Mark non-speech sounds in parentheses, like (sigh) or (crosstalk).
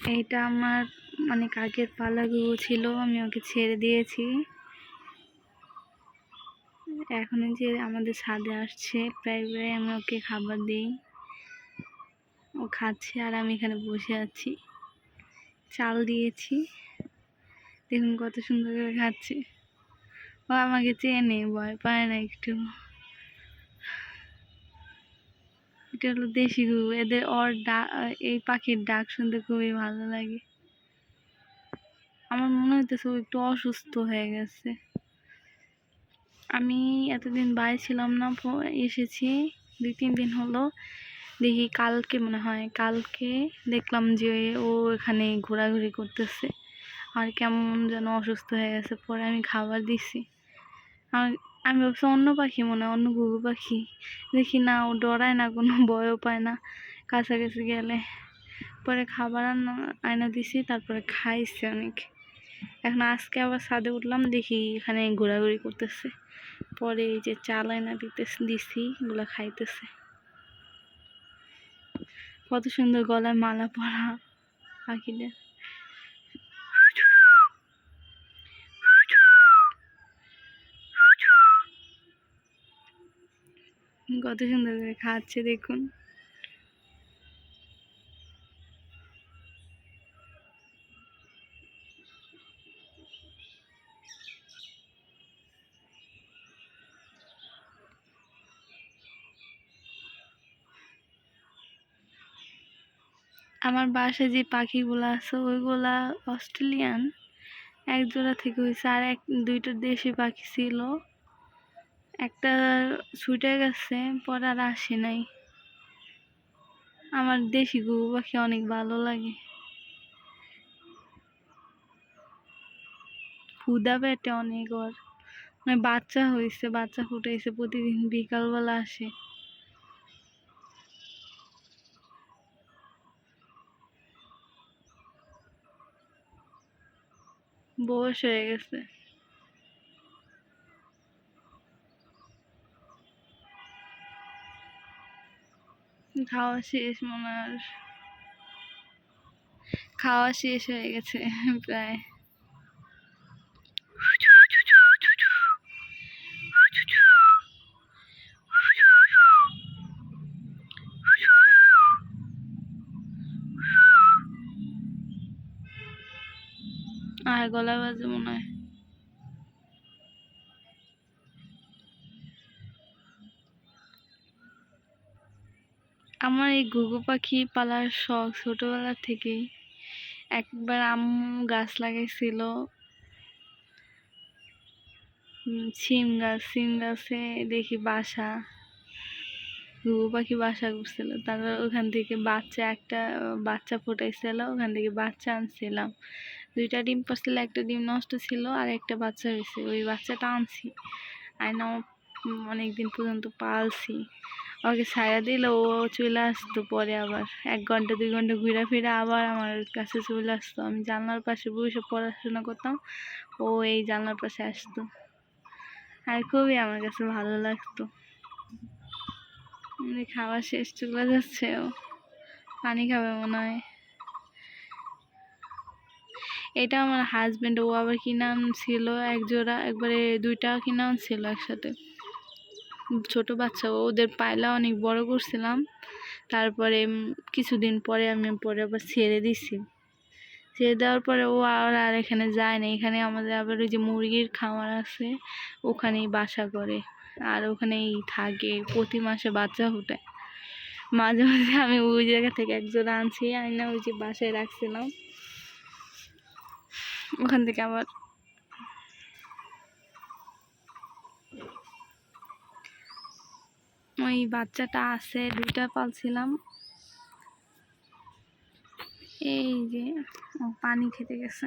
এইটা আমার মানে কাকের পালা গুলো ছিল, আমি ওকে ছেড়ে দিয়েছি। এখন যে আমাদের ছাদে আসছে, প্রায় প্রায় আমি ওকে খাবার দিই। ও খাচ্ছে আর আমি এখানে বসে আছি। চাল দিয়েছি। দেখুন কত সুন্দর করে খাচ্ছে। ও আমাকে চেনে, ভয় পায় না একটু। এটা হলো দেশি গরু এদের ওর ডাক এই পাখির ডাক শুনতে খুবই ভালো লাগে। আমার মনে হইতেছে ও একটু অসুস্থ হয়ে গেছে। আমি এতদিন বাইরে ছিলাম না এসেছি। দুই, তিন দিন হলো। দেখি কালকে মনে হয়, কালকে দেখলাম যে ও এখানে ঘোরাঘুরি করতেছে। আর কেমন যেন অসুস্থ হয়ে গেছে, পরে আমি খাবার দিছি। আর আমি ভাবছি অন্য পাখি মনে হয়, অন্য ঘুঘু পাখি। দেখি না, ও ডরায় না, কোনো ভয়ও পায় না। কাছাকাছি গেলে পরে খাবার আয়না দিছি, তারপরে খাইছে অনেক। এখন আজকে আবার ছাদে উঠলাম, দেখি এখানে ঘোরাঘুরি করতেছে। পরে এই যে চাল আয়না দিতে দিছি, এগুলো খাইতেছে। কত সুন্দর গলায় মালা পরা পাখিটা। কত সুন্দর করে খাচ্ছে, দেখুন। আমার বাসায় যে পাখিগুলো আছে, ওইগুলা অস্ট্রেলিয়ান। এক জোড়া থেকে হয়েছে, আর এক, দুইটা দেশি পাখি ছিল। একটা ছুটে গেছে, পরে আর আসে নাই। আমার দেশি ঘুঘু পাখি অনেক ভালো লাগে। ক্ষুদা পেটে অনেক ওর। মানে বাচ্চা হয়েছে বাচ্চা ফুটাইছে, প্রতিদিন বিকালবেলা আসে। বয়স হয়ে গেছে। খাওয়া শেষ হয় খাওয়া শেষ হয়ে গেছে (laughs) প্রায়। আর গলা বাজে মনে হয়। আমার এই ঘুঘু পাখি পালার শখ ছোটবেলা থেকেই। একবার আম্মু গাছ লাগাইছিল। সিম গাছ সিম গাছে দেখি বাসা। ঘুঘু পাখি বাসা করছিল। তারপর ওখান থেকে বাচ্চা একটা, বাচ্চা ফুটাইছিল, ওখান থেকে বাচ্চা আনছিলাম। দুইটা ডিম পারছিল একটা ডিম নষ্ট ছিল আর একটা বাচ্চা হয়েছে। ওই বাচ্চাটা আনছি। আয়না অনেক দিন পর্যন্ত পালছি। ওকে ছায়া দিলে, ও চলে আসতো পরে আবার। এক ঘণ্টা, দুই ঘণ্টা ঘুরে ফিরে আবার আমার কাছে চলে আসতো। আমি জানলার পাশে বসে পড়াশোনা করতাম, ও এই জানলার পাশে আসতো। আর খুবই আমার কাছে ভালো লাগতো। খাওয়া শেষ, চলে যাচ্ছে ও। পানি খাবে মনে হয়। এটা আমার হাজব্যান্ড ও আবার কিনে আনছিল এক জোড়া একবারে দুইটা কিনে আনছিল একসাথে? ছোট বাচ্চা, ওদের পায়লা অনেক বড় করছিলাম। তারপরে কিছুদিন পরে আমি পরে আবার ছেড়ে দিছি। ছেড়ে দেওয়ার পরে ও আর আর এখানে যায় না এখানে আমাদের আবার ওই যে মুরগির খামার আছে, ওখানেই বাসা করে। আর ওখানেই থাকে, প্রতি মাসে বাচ্চা ফুটায় মাঝে মাঝে আমি ওই জায়গা থেকে এক জোড়া আনছি, আইনা ওই যে বাসায় রাখছিলাম। ওখান থেকে আবার ওই বাচ্চাটা আছে দুইটা পালছিলাম। এই যে পানি খেতে গেছে।